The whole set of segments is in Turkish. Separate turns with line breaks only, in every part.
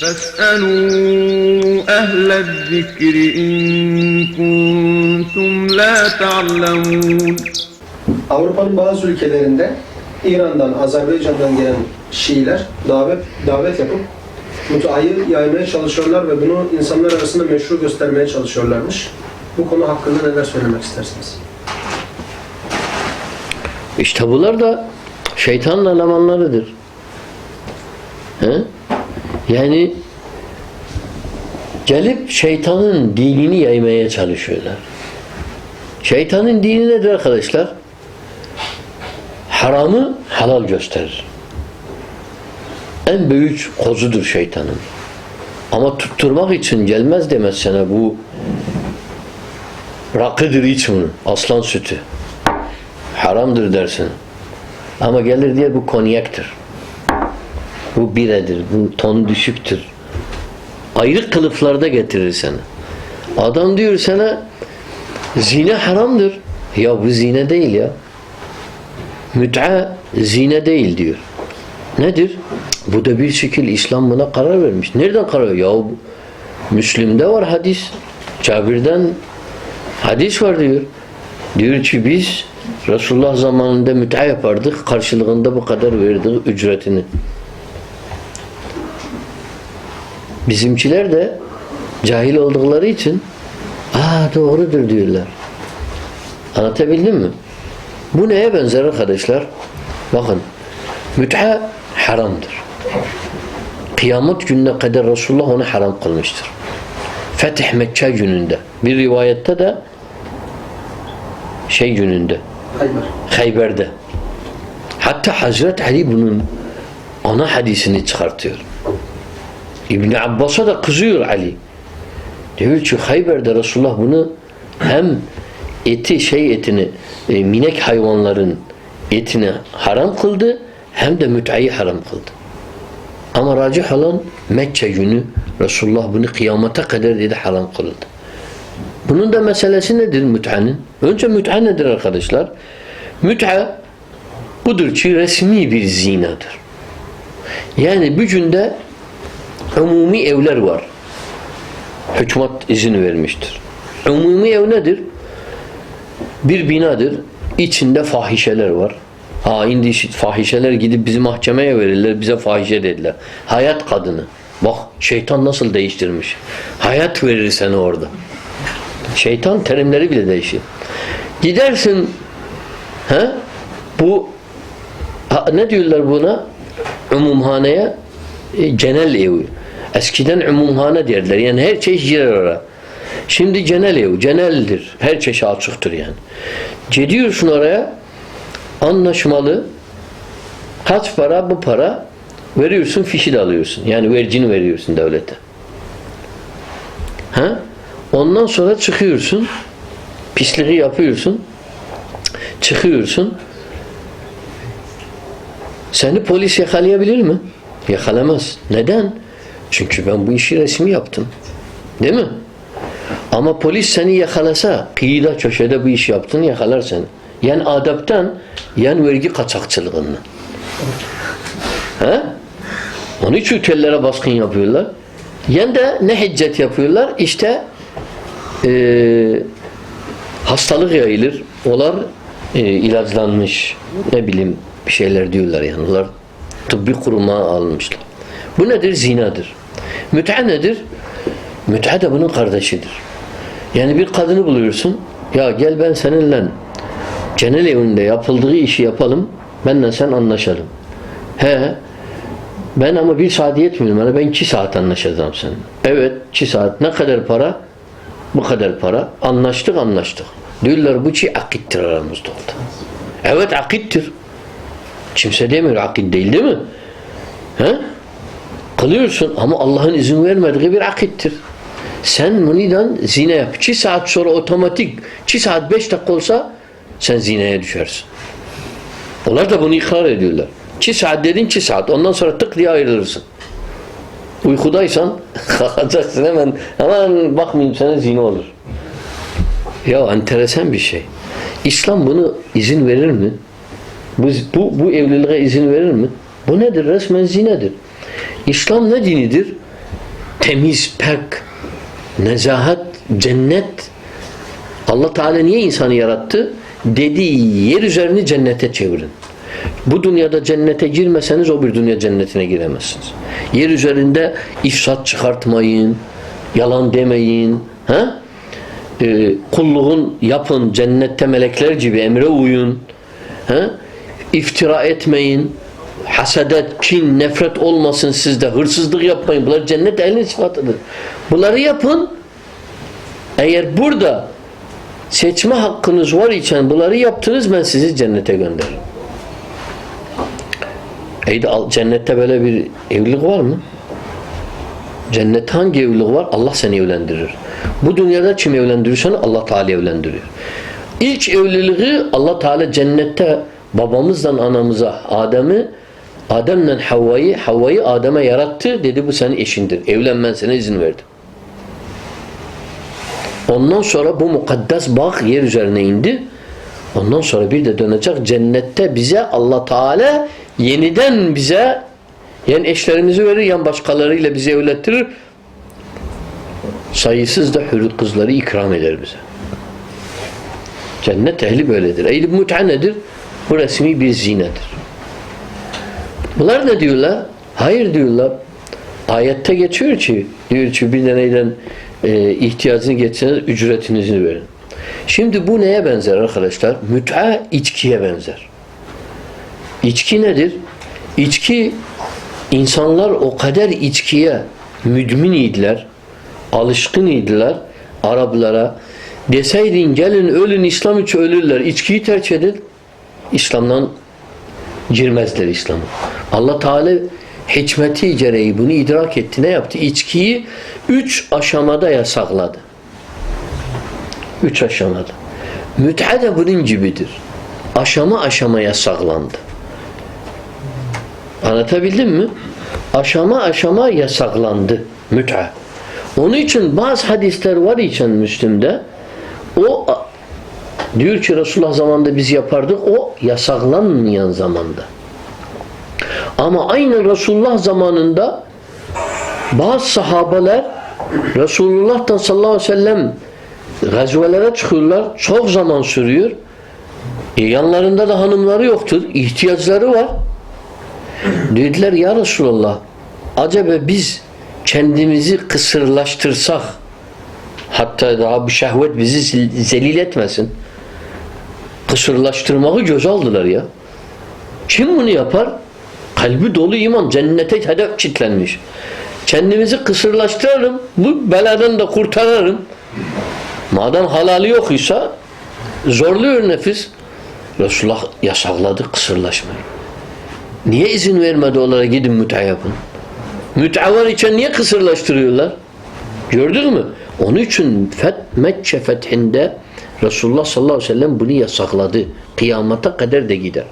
فاسألوا أهل الذكر إن كنتم لا تعلمون
Avrupa'nın bazı ülkelerinde İran'dan, Azerbaycan'dan gelen Şiiler davet davet yapıp mutayı yaymaya çalışıyorlar ve bunu insanlar arasında meşru göstermeye çalışıyorlarmış. Bu konu hakkında neler söylemek istersiniz?
İşte bunlar da şeytanın elemanlarıdır. He? Yani gelip şeytanın dinini yaymaya çalışıyorlar. Şeytanın dini nedir arkadaşlar? Haramı halal gösterir. En büyük kozudur şeytanın. Ama tutturmak için gelmez demez bu rakıdır iç bunu. Aslan sütü. Haramdır dersin. Ama gelir diye bu konyaktır. Bu biredir. Bu ton düşüktür. Ayrı kılıflarda getirir sana. Adam diyor sana zine haramdır. Ya bu zine değil ya. Müt'a zine değil diyor. Nedir? Bu da bir şekil İslam buna karar vermiş. Nereden karar? Ya Müslim'de var hadis. Cabir'den hadis var diyor. Diyor ki biz Resulullah zamanında müt'a yapardık. Karşılığında bu kadar verdik ücretini. Bizimkiler de cahil oldukları için aa doğrudur diyorlar. Anlatabildim mi? Bu neye benzer arkadaşlar? Bakın müt'a haramdır. Kıyamet gününe kadar Resulullah onu haram kılmıştır. Fetih Mekke gününde. Bir rivayette de şey gününde.
Hayber.
Hayber'de. Hatta Hazret Ali bunun ana hadisini çıkartıyor. İbni Abbas'a da kızıyor Ali. Diyor ki Hayber'de Resulullah bunu hem eti şey etini e, minek hayvanların etini haram kıldı hem de müt'ayı haram kıldı. Ama racih olan Mekke günü Resulullah bunu kıyamete kadar dedi haram kıldı. Bunun da meselesi nedir müt'anın? Önce müt'a nedir arkadaşlar? Müt'a budur ki resmi bir zinadır. Yani gücünde umumi evler var. Hükümet izin vermiştir. Umumi ev nedir? Bir binadır. İçinde fahişeler var. Ha indi fahişeler gidip bizi mahkemeye verirler. Bize fahişe dediler. Hayat kadını. Bak şeytan nasıl değiştirmiş. Hayat verir seni orada. Şeytan terimleri bile değişir. Gidersin he? Bu ha, ne diyorlar buna? Umumhaneye e, genel ev. Eskiden umumhane derler. Yani her şey girer oraya. Şimdi genel ev. Geneldir. Her çeşit açıktır yani. Gidiyorsun oraya anlaşmalı kaç para bu para veriyorsun fişi de alıyorsun. Yani vercini veriyorsun devlete. Ha? Ondan sonra çıkıyorsun. Pisliği yapıyorsun. Çıkıyorsun. Seni polis yakalayabilir mi? Yakalamaz. Neden? Çünkü ben bu işi resmi yaptım. Değil mi? Ama polis seni yakalasa, kıyıda köşede bu iş yaptın yakalar seni. Yani adaptan, yani vergi kaçakçılığından. He? Onun için otellere baskın yapıyorlar. Yani de ne hicret yapıyorlar? İşte eee hastalık yayılır. Onlar e, ilaçlanmış. Ne bileyim bir şeyler diyorlar yani. Onlar tıbbi kuruma almışlar. Bu nedir? Zinadır. Müt'a nedir? Müt'a da bunun kardeşidir. Yani bir kadını buluyorsun. Ya gel ben seninle genel evinde yapıldığı işi yapalım. Benle sen anlaşalım. He. Ben ama bir saat yetmiyor bana. Ben iki saat anlaşacağım seninle. Evet. iki saat. Ne kadar para? Bu kadar para. Anlaştık anlaştık. Diyorlar bu ki akittir aramızda oldu. Evet akittir. Kimse demiyor akit değil değil mi? He? Kılıyorsun ama Allah'ın izin vermediği bir akittir. Sen bundan zina yap. 2 saat sonra otomatik 2 saat 5 dakika olsa sen zinaya düşersin. Onlar da bunu ikrar ediyorlar. 2 saat dedin 2 saat. Ondan sonra tık diye ayrılırsın. Uykudaysan kalkacaksın hemen hemen bakmayayım sana zina olur. Ya enteresan bir şey. İslam bunu izin verir mi? Bu, bu, bu evliliğe izin verir mi? Bu nedir? Resmen zinedir. İslam ne dinidir? temiz, pek, nezahat, cennet. Allah Teala niye insanı yarattı? Dedi yer üzerini cennete çevirin. Bu dünyada cennete girmeseniz o bir dünya cennetine giremezsiniz. Yer üzerinde ifsat çıkartmayın, yalan demeyin, ha? Ee, kulluğun yapın, cennette melekler gibi emre uyun, ha? iftira etmeyin, hasedet, kin, nefret olmasın sizde, hırsızlık yapmayın. Bunlar cennet ehlinin sıfatıdır. Bunları yapın. Eğer burada seçme hakkınız var iken bunları yaptınız ben sizi cennete gönderirim. Eydi cennette böyle bir evlilik var mı? Cennette hangi evlilik var? Allah seni evlendirir. Bu dünyada kim evlendirirsen Allah Teala evlendiriyor. İlk evliliği Allah Teala cennette babamızdan anamıza Adem'i Adem'le Havva'yı Havva'yı Adem'e yarattı. Dedi bu senin eşindir. Evlenmen sana izin verdim. Ondan sonra bu mukaddes bağ yer üzerine indi. Ondan sonra bir de dönecek cennette bize Allah Teala yeniden bize yani eşlerimizi verir yan başkalarıyla bizi evlettirir. Sayısız da hürriyet kızları ikram eder bize. Cennet ehli böyledir. Ehli mut'a nedir? Bu resmi bir zinedir. Bunlar ne diyorlar? Hayır diyorlar. Ayette geçiyor ki diyor ki bir deneyden e, ihtiyacını geçseniz ücretinizi verin. Şimdi bu neye benzer arkadaşlar? Müt'a içkiye benzer. İçki nedir? İçki insanlar o kadar içkiye müdmin idiler, alışkın idiler Araplara. Deseydin gelin ölün İslam için ölürler. İçkiyi tercih edin. İslam'dan girmezler İslam'a. Allah Teala hikmeti gereği bunu idrak etti. Ne yaptı? İçkiyi üç aşamada yasakladı. Üç aşamada. Müt'e de bunun gibidir. Aşama aşama yasaklandı. Anlatabildim mi? Aşama aşama yasaklandı müt'e. Onun için bazı hadisler var için Müslüm'de o diyor ki Resulullah zamanında biz yapardık o yasaklanmayan zamanda. Ama aynı Resulullah zamanında bazı sahabeler Resulullah'tan sallallahu aleyhi ve sellem gazvelere çıkıyorlar. Çok zaman sürüyor. E yanlarında da hanımları yoktur. ihtiyaçları var. Dediler ya Resulallah acaba biz kendimizi kısırlaştırsak hatta daha bir şehvet bizi zelil etmesin kısırlaştırmayı göz aldılar ya. Kim bunu yapar? Kalbi dolu iman. Cennete hedef çitlenmiş. Kendimizi kısırlaştırırım. Bu beladan da kurtarırım. Madem halali yok ise zorluyor nefis. Resulullah yasakladı kısırlaşmayı. Niye izin vermedi onlara gidin müt'a yapın? Müt'a var için niye kısırlaştırıyorlar? Gördün mü? Onun için Feth, Mekke fethinde Resulullah sallallahu aleyhi ve sellem bunu yasakladı. Kıyamata kadar da gider.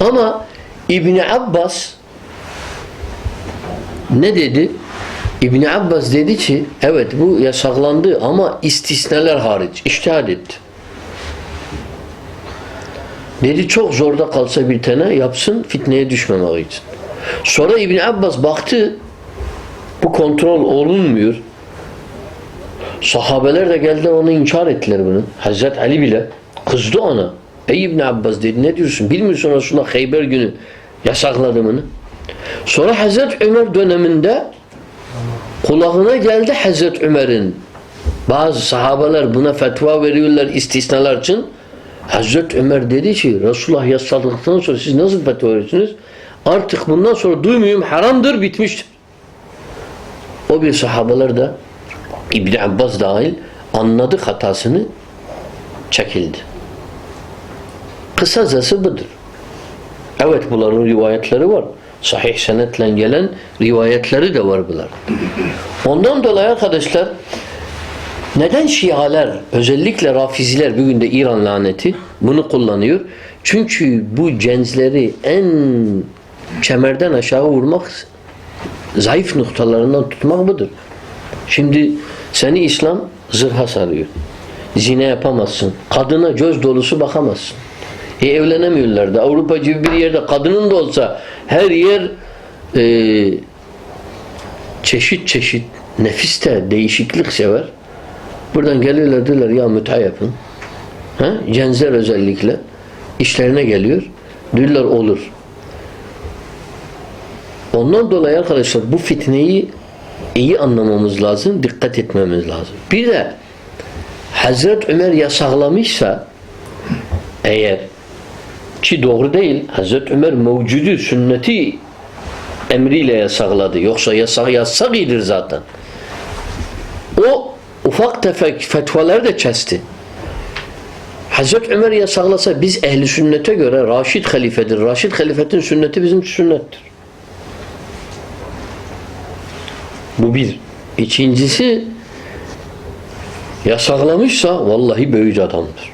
Ama İbni Abbas ne dedi? İbni Abbas dedi ki evet bu yasaklandı ama istisneler hariç. İçtihad etti. Dedi çok zorda kalsa bir tane yapsın fitneye düşmemek için. Sonra İbni Abbas baktı bu kontrol olunmuyor. Sahabeler de geldiler onu inkar ettiler bunu. Hazret Ali bile kızdı ona. Ey İbni Abbas dedi ne diyorsun? Bilmiyorsun Resulullah Kheyber günü yasakladı bunu. Sonra Hazret Ömer döneminde kulağına geldi Hazret Ömer'in. Bazı sahabeler buna fetva veriyorlar istisnalar için. Hazret Ömer dedi ki Resulullah yasakladıktan sonra siz nasıl fetva veriyorsunuz? Artık bundan sonra duymuyorum haramdır bitmiştir. O bir sahabeler de İbni Abbas dahil anladı hatasını çekildi. Kısacası budur. Evet bunların rivayetleri var. Sahih senetle gelen rivayetleri de var bunlar. Ondan dolayı arkadaşlar neden Şialer özellikle Rafiziler bugün de İran laneti bunu kullanıyor? Çünkü bu cenzleri en kemerden aşağı vurmak zayıf noktalarından tutmak budur. Şimdi seni İslam zırha sarıyor. Zine yapamazsın. Kadına göz dolusu bakamazsın. E evlenemiyorlar da. Avrupa gibi bir yerde kadının da olsa her yer e, çeşit çeşit nefis de değişiklik sever. Buradan geliyorlar diyorlar ya müteah yapın. Ha? Cenzer özellikle işlerine geliyor. Diyorlar olur. Ondan dolayı arkadaşlar bu fitneyi iyi anlamamız lazım, dikkat etmemiz lazım. Bir de Hazret Ömer yasaklamışsa eğer ki doğru değil. Hazret Ömer mevcudu sünneti emriyle yasakladı. Yoksa yasak yasak iyidir zaten. O ufak tefek fetvaları da kesti. Hazret Ömer yasaklasa biz ehli sünnete göre Raşid halifedir. Raşid halifetin sünneti bizim sünnettir. Bu bir. İkincisi yasaklamışsa vallahi böyüc adamdır.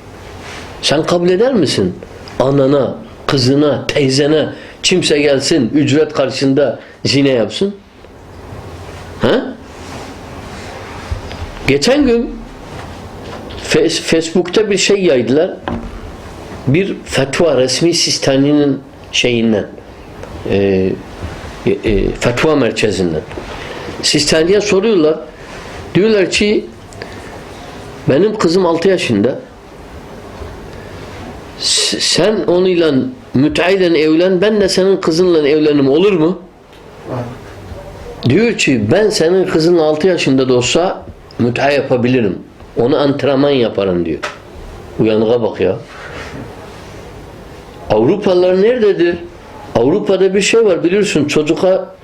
Sen kabul eder misin? Anana, kızına, teyzene kimse gelsin ücret karşında zine yapsın? Ha? Geçen gün Facebook'ta bir şey yaydılar. Bir fetva resmi Sistani'nin şeyinden e, e, e, fetva merkezinden. Sistani'ye soruyorlar. Diyorlar ki benim kızım 6 yaşında sen onunla müteahhiden evlen ben de senin kızınla evlenim olur mu? Diyor ki ben senin kızın 6 yaşında da olsa müteah yapabilirim. Onu antrenman yaparım diyor. Uyanığa bak ya. Avrupalılar nerededir? Avrupa'da bir şey var biliyorsun çocuğa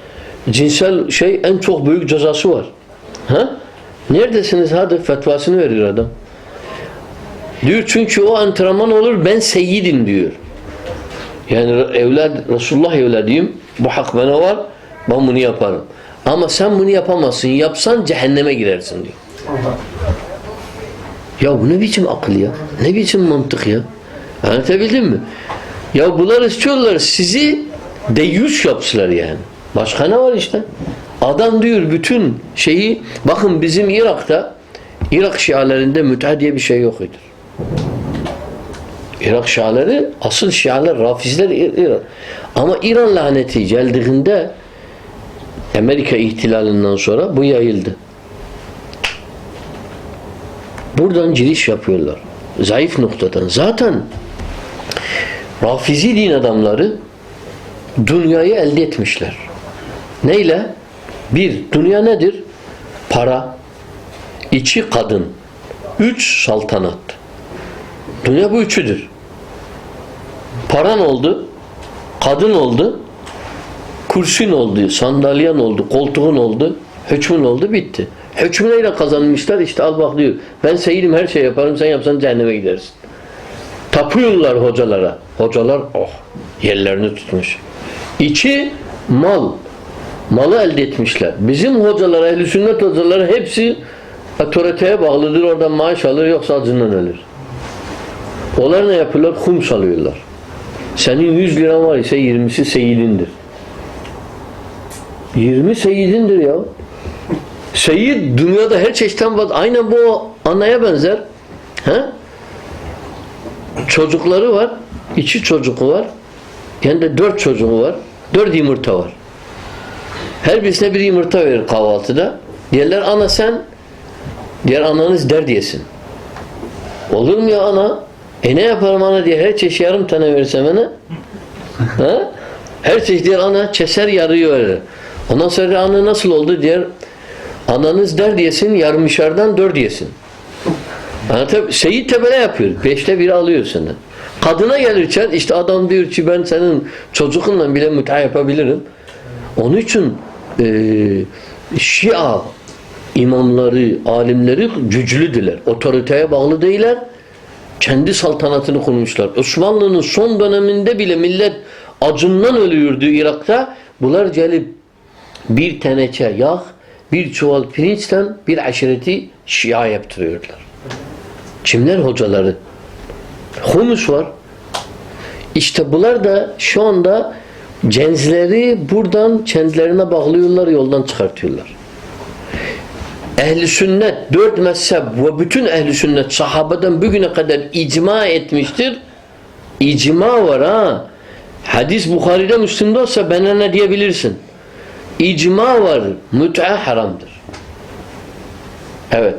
cinsel şey en çok büyük cezası var. Ha? Neredesiniz? Hadi fetvasını veriyor adam. Diyor çünkü o antrenman olur ben seyyidim diyor. Yani evlad Resulullah evladıyım. Bu hak bana var. Ben bunu yaparım. Ama sen bunu yapamazsın. Yapsan cehenneme girersin diyor. Ya bu ne biçim akıl ya? Ne biçim mantık ya? Anlatabildim mi? Ya bunlar istiyorlar sizi deyyus yapsınlar yani. Başka ne var işte? Adam diyor bütün şeyi bakın bizim Irak'ta Irak Şialerinde müteah diye bir şey yok idi. Irak Şiaları asıl Şialar Rafizler İran. Ama İran laneti geldiğinde Amerika ihtilalinden sonra bu yayıldı. Buradan giriş yapıyorlar. Zayıf noktadan. Zaten Rafizi din adamları dünyayı elde etmişler. Neyle? Bir, dünya nedir? Para. İki, kadın. Üç, saltanat. Dünya bu üçüdür. Paran oldu, kadın oldu, kurşun oldu, sandalyen oldu, koltuğun oldu, hükmün oldu, bitti. Hükmü neyle kazanmışlar? İşte al bak diyor. Ben seyirim her şey yaparım, sen yapsan cehenneme gidersin. Tapıyorlar hocalara. Hocalar oh yerlerini tutmuş. İçi mal. Malı elde etmişler. Bizim hocalar, ehl sünnet hocaları hepsi otoriteye bağlıdır. Oradan maaş alır yoksa acından ölür. Onlar ne yapıyorlar? Hums alıyorlar. Senin 100 liran var ise 20'si seyidindir. 20 seyidindir ya. Seyit dünyada her çeşitten var. Aynen bu anaya benzer. He? Çocukları var. iki çocuğu var. Yani de dört çocuğu var. Dört yumurta var. Her birisine bir yumurta verir kahvaltıda. Diyorlar ana sen diğer ananız der diyesin. Olur mu ya ana? E ne yaparım ana diye her çeşit yarım tane versem ana. ha? Her çeşit diğer ana keser yarıyor verir. Ondan sonra ana nasıl oldu diğer ananız der diyesin yarmışardan dört diyesin. Anlatabiliyor Seyit tebele yapıyor. Beşte biri alıyor senden. Kadına gelirken işte adam diyor ki ben senin çocuğunla bile müteah yapabilirim. Onun için e, Şia imamları, alimleri güçlüdüler. Otoriteye bağlı değiller. Kendi saltanatını kurmuşlar. Osmanlı'nın son döneminde bile millet acından ölüyordu Irak'ta. Bunlar gelip bir teneke yağ, bir çuval pirinçten bir aşireti Şia yaptırıyorlar. Kimler hocaları? Humus var. İşte bunlar da şu anda cenzleri buradan kendilerine bağlıyorlar, yoldan çıkartıyorlar. Ehli sünnet, dört mezhep ve bütün ehli sünnet sahabeden bugüne kadar icma etmiştir. İcma var ha. Hadis Bukhari'de Müslim'de olsa bana ne diyebilirsin? İcma var. Müt'a haramdır. Evet.